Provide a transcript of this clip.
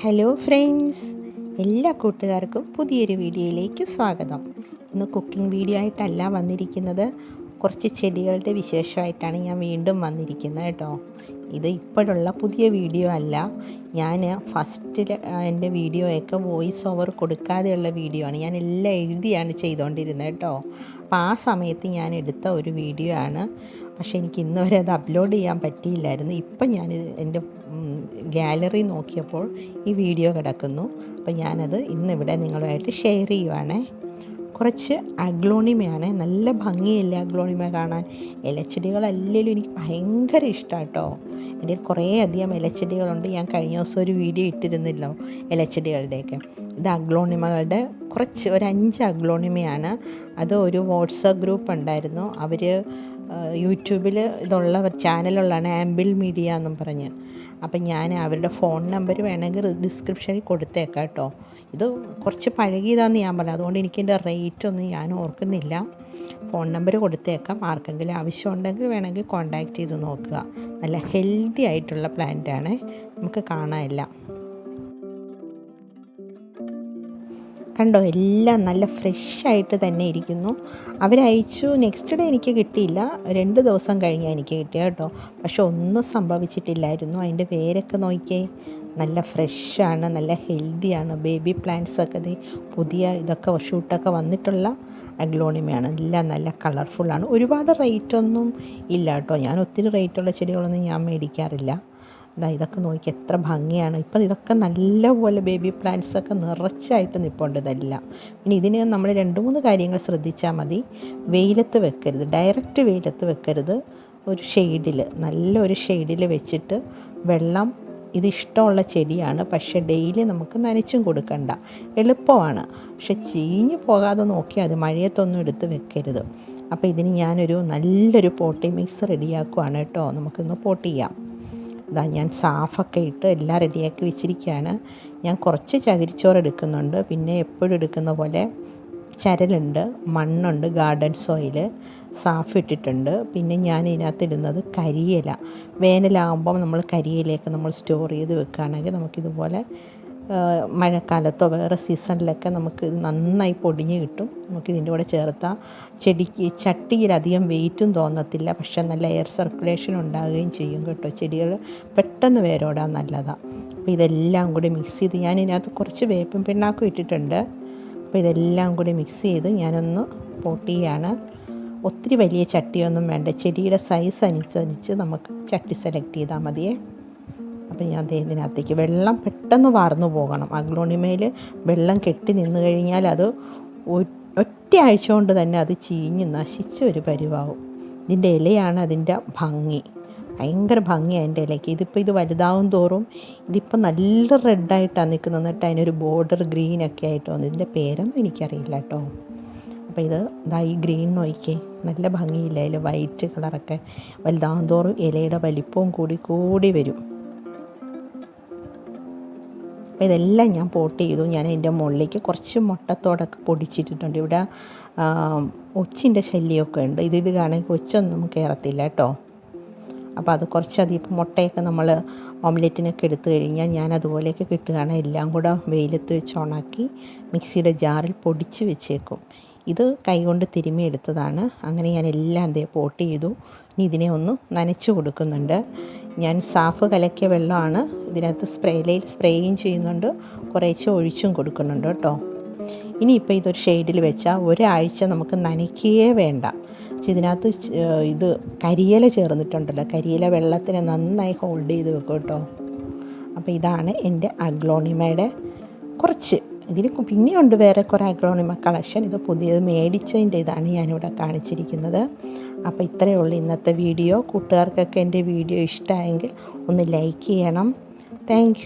Hello friends എല്ലാ കൂട്ടുകാർക്കും പുതിയൊരു വീഡിയോയിലേക്ക് സ്വാഗതം. ഇന്ന് കുക്കിംഗ് വീഡിയോ ആയിട്ടല്ല വന്നിരിക്കുന്നത്. കുറച്ച് ചെടികളുടെ വിശേഷമായിട്ടാണ് ഞാൻ വീണ്ടും വന്നിരിക്കുന്നത് കേട്ടോ. ഇത് ഇപ്പോഴുള്ള പുതിയ വീഡിയോ അല്ല. ഞാൻ ഫസ്റ്റിൽ എന്റെ വീഡിയോയൊക്കെ വോയിസ് ഓവർ കൊടുക്കാതെയുള്ള വീഡിയോ ആണ്. ഞാൻ എല്ലാം എഴുതിയാണ് ചെയ്തുകൊണ്ടിരുന്നത് കേട്ടോ. അപ്പോൾ ആ സമയത്ത് ഞാൻ എടുത്ത ഒരു വീഡിയോ ആണ്. പക്ഷേ എനിക്ക് ഇന്നുവരെ അത് അപ്ലോഡ് ചെയ്യാൻ പറ്റിയില്ലായിരുന്നു. ഇപ്പം ഞാൻ എന്റെ ഗാലറി നോക്കിയപ്പോൾ ഈ വീഡിയോ കിടക്കുന്നു. അപ്പോൾ ഞാനത് ഇന്നിവിടെ നിങ്ങളുമായിട്ട് ഷെയർ ചെയ്യുവാണ്. കുറച്ച് അഗ്ലോണിമയാണ്. നല്ല ഭംഗിയല്ലേ അഗ്ലോണിമ കാണാൻ. ഇലച്ചെടികളല്ലെങ്കിലും എനിക്ക് ഭയങ്കര ഇഷ്ടമാണ് കേട്ടോ എന്റെ കുറേ അധികം ഇലച്ചെടികളുണ്ട്. ഞാൻ കഴിഞ്ഞ ദിവസം ഒരു വീഡിയോ ഇട്ടിരുന്നില്ലോ ഇലച്ചെടികളുടെയൊക്കെ. ഇത് അഗ്ലോണിമകളുടെ കുറച്ച് ഒരു അഞ്ച് അഗ്ലോണിമയാണ്. അത് ഒരു വാട്സപ്പ് ഗ്രൂപ്പ് ഉണ്ടായിരുന്നു. അവർ യൂട്യൂബിൽ ഇതുള്ള ചാനലുള്ളതാണ് ആംബിൾ മീഡിയ എന്നും പറഞ്ഞ്. അപ്പം ഞാൻ അവരുടെ ഫോൺ നമ്പർ വേണമെങ്കിൽ ഡിസ്ക്രിപ്ഷനിൽ കൊടുത്തേക്കാം കേട്ടോ. ഇത് കുറച്ച് പഴകിയതാന്ന് ഞാൻ പറഞ്ഞു. അതുകൊണ്ട് എനിക്ക് എന്റെ റേറ്റ് ഒന്നും ഞാൻ ഓർക്കുന്നില്ല. ഫോൺ നമ്പർ കൊടുത്തേക്കാം. ആർക്കെങ്കിലും ആവശ്യമുണ്ടെങ്കിൽ വേണമെങ്കിൽ കോൺടാക്റ്റ് ചെയ്ത് നോക്കുക. നല്ല ഹെൽത്തി ആയിട്ടുള്ള പ്ലാന്റാണ്. നമുക്ക് കാണാനില്ല. കണ്ടോ എല്ലാം നല്ല ഫ്രഷ് ആയിട്ട് തന്നെ ഇരിക്കുന്നു. അവരയച്ചു നെക്സ്റ്റ് ഡേ എനിക്ക് കിട്ടിയില്ല. രണ്ട് ദിവസം കഴിഞ്ഞാൽ എനിക്ക് കിട്ടിയ കേട്ടോ. പക്ഷെ ഒന്നും സംഭവിച്ചിട്ടില്ലായിരുന്നു. അതിന്റെ പേരൊക്കെ നോക്കിയേ. നല്ല ഫ്രഷാണ് നല്ല ഹെൽത്തിയാണ്. ബേബി പ്ലാന്റ്സ് ഒക്കെ പുതിയ ഇതൊക്കെ ഷൂട്ടൊക്കെ വന്നിട്ടുള്ള അഗ്ലോണിമയാണ്. എല്ലാം നല്ല കളർഫുള്ളാണ്. ഒരുപാട് റേറ്റൊന്നും ഇല്ല കേട്ടോ. ഞാൻ ഒത്തിരി റേറ്റുള്ള ചെടികളൊന്നും ഞാൻ മേടിക്കാറില്ല. ഇതാ ഇതൊക്കെ നോക്കി എത്ര ഭംഗിയാണ്. ഇപ്പം ഇതൊക്കെ നല്ലപോലെ ബേബി പ്ലാന്റ്സ് ഒക്കെ നിറച്ചായിട്ട് നിൽപ്പുണ്ട് ഇതെല്ലാം. ഇനി ഇതിന് നമ്മൾ രണ്ട് മൂന്ന് കാര്യങ്ങൾ ശ്രദ്ധിച്ചാൽ മതി. വെയിലത്ത് വെക്കരുത്. ഡയറക്റ്റ് വെയിലത്ത് വെക്കരുത്. ഒരു ഷെയ്ഡിൽ നല്ലൊരു ഷെയ്ഡിൽ വെച്ചിട്ട് വെള്ളം ഇത് ഇഷ്ടമുള്ള ചെടിയാണ്. പക്ഷേ ഡെയിലി നമുക്ക് നനച്ചും കൊടുക്കണ്ട. എളുപ്പമാണ്. പക്ഷെ ചീഞ്ഞു പോകാതെ നോക്കിയാൽ അത് മഴയത്തൊന്നും എടുത്ത് വെക്കരുത്. അപ്പോൾ ഇതിന് ഞാനൊരു നല്ലൊരു പോട്ടി മിക്സ് റെഡിയാക്കുവാണ് കേട്ടോ. നമുക്കിന്ന് പോട്ട് ചെയ്യാം. ഇതാ ഞാൻ സാഫൊക്കെ ഇട്ട് എല്ലാം റെഡിയാക്കി വെച്ചിരിക്കുകയാണ്. ഞാൻ കുറച്ച് ചകിരിച്ചോറ് എടുക്കുന്നുണ്ട്. പിന്നെ എപ്പോഴും എടുക്കുന്ന പോലെ ചരലുണ്ട് മണ്ണുണ്ട് ഗാർഡൻ സോയിൽ സാഫ് ഇട്ടിട്ടുണ്ട്. പിന്നെ ഞാൻ ഇതിനകത്ത് ഇടുന്നത് കരിയില. വേനലാകുമ്പം നമ്മൾ കരിയിലേക്ക് നമ്മൾ സ്റ്റോർ ചെയ്ത് വെക്കുകയാണെങ്കിൽ നമുക്കിതുപോലെ മഴക്കാലത്തോ വേറെ സീസണിലൊക്കെ നമുക്ക് ഇത് നന്നായി പൊടിഞ്ഞ് കിട്ടും. നമുക്ക് ഇതിന്റെ കൂടെ ചേർത്താൽ ചെടിക്ക് ചട്ടിയിൽ അധികം വെയിറ്റും തോന്നത്തില്ല. പക്ഷേ നല്ല എയർ സർക്കുലേഷൻ ഉണ്ടാകുകയും ചെയ്യും കേട്ടോ. ചെടികൾ പെട്ടെന്ന് വേരോടാൻ നല്ലതാണ് അപ്പോൾ ഇതെല്ലാം കൂടി മിക്സ് ചെയ്ത് ഞാൻ ഇതിനകത്ത് കുറച്ച് വേപ്പും പിണ്ണാക്കും ഇട്ടിട്ടുണ്ട്. അപ്പോൾ ഇതെല്ലാം കൂടി മിക്സ് ചെയ്ത് ഞാനൊന്ന് പോട്ട് ചെയ്യാണ് ഒത്തിരി വലിയ ചട്ടിയൊന്നും വേണ്ട. ചെടിയുടെ സൈസ് അനുസരിച്ച് നമുക്ക് ചട്ടി സെലക്ട് ചെയ്താൽ മതിയേ. അപ്പം ഞാൻ ഇതിനകത്തേക്ക് വെള്ളം പെട്ടെന്ന് വാർന്നു പോകണം. അഗ്ലോണിമയിൽ വെള്ളം കെട്ടി നിന്ന് കഴിഞ്ഞാൽ അത് ഒറ്റ ആഴ്ച കൊണ്ട് തന്നെ അത് ചീഞ്ഞ് നശിച്ച ഒരു പരിവാകും ഇതിന്റെ ഇലയാണ് അതിന്റെ ഭംഗി. ഭയങ്കര ഭംഗിയാണ് അതിന്റെ ഇലയ്ക്ക്. ഇതിപ്പോൾ ഇത് വലുതാവും തോറും ഇതിപ്പോൾ നല്ല റെഡായിട്ടാണ് നിൽക്കുന്നത്. എന്നിട്ട് അതിനൊരു ബോർഡർ ഗ്രീനൊക്കെ ആയിട്ട് വന്നു. ഇതിന്റെ പേരൊന്നും എനിക്കറിയില്ല കേട്ടോ. അപ്പോൾ ഇത് ഇതാ ഈ ഗ്രീൻ നോക്കിക്കേ. നല്ല ഭംഗിയില്ല. അതിൽ വൈറ്റ് കളറൊക്കെ വലുതാവും തോറും ഇലയുടെ വലിപ്പവും കൂടി കൂടി വരും. അപ്പോൾ ഇതെല്ലാം ഞാൻ പോട്ട് ചെയ്തു. ഞാൻ അതിന്റെ മുകളിലേക്ക് കുറച്ച് മുട്ടത്തോടൊക്കെ പൊടിച്ചിട്ടിട്ടുണ്ട്. ഇവിടെ ഒച്ചിന്റെ ശല്യമൊക്കെ ഉണ്ട്. ഇതിടുകയാണെങ്കിൽ ഒച്ചൊന്നും കയറത്തില്ല കേട്ടോ. അപ്പോൾ അത് കുറച്ചധികം മുട്ടയൊക്കെ നമ്മൾ ഓംലെറ്റിനൊക്കെ എടുത്തു കഴിഞ്ഞാൽ ഞാൻ അതുപോലെയൊക്കെ കിട്ടുകയാണ്. എല്ലാം കൂടെ വെയിലത്ത് വെച്ച് ഉണക്കി മിക്സിയുടെ ജാറിൽ പൊടിച്ച് വെച്ചേക്കും. ഇത് കൈകൊണ്ട് തിരുമ്മി എടുത്തതാണ്. അങ്ങനെ ഞാൻ എല്ലാം എന്തേ പോട്ട് ചെയ്തു. ഇനി ഇതിനെ ഒന്ന് നനച്ചു കൊടുക്കുന്നുണ്ട്. ഞാൻ സാഫ് കലക്കിയ വെള്ളമാണ് ഇതിനകത്ത് സ്പ്രേയിൽ സ്പ്രേയും ചെയ്യുന്നുണ്ട്. കുറേശ്ശെ ഒഴിച്ചും കൊടുക്കുന്നുണ്ട് കേട്ടോ. ഇനിയിപ്പോൾ ഇതൊരു ഷെയ്ഡിൽ വെച്ചാൽ ഒരാഴ്ച നമുക്ക് നനയ്ക്കുകയേ വേണ്ട. ഇതിനകത്ത് ഇത് കരിയില ചേർന്നിട്ടുണ്ടല്ലോ. കരിയില വെള്ളത്തിനെ നന്നായി ഹോൾഡ് ചെയ്ത് വെക്കും കേട്ടോ. അപ്പോൾ ഇതാണ് എന്റെ അഗ്ലോണിമയുടെ കുറച്ച്. ഇതിൽ പിന്നെയുണ്ട് വേറെ കുറേ അഗ്രോണിമ കളക്ഷൻ. ഇത് പുതിയത് മേടിച്ചതിന്റെ ഇതാണ് ഞാനിവിടെ കാണിച്ചിരിക്കുന്നത്. അപ്പോൾ ഇത്രയേ ഉള്ളൂ ഇന്നത്തെ വീഡിയോ. കൂട്ടുകാർക്കൊക്കെ എന്റെ വീഡിയോ ഇഷ്ടമായെങ്കിൽ ഒന്ന് ലൈക്ക് ചെയ്യണം. താങ്ക്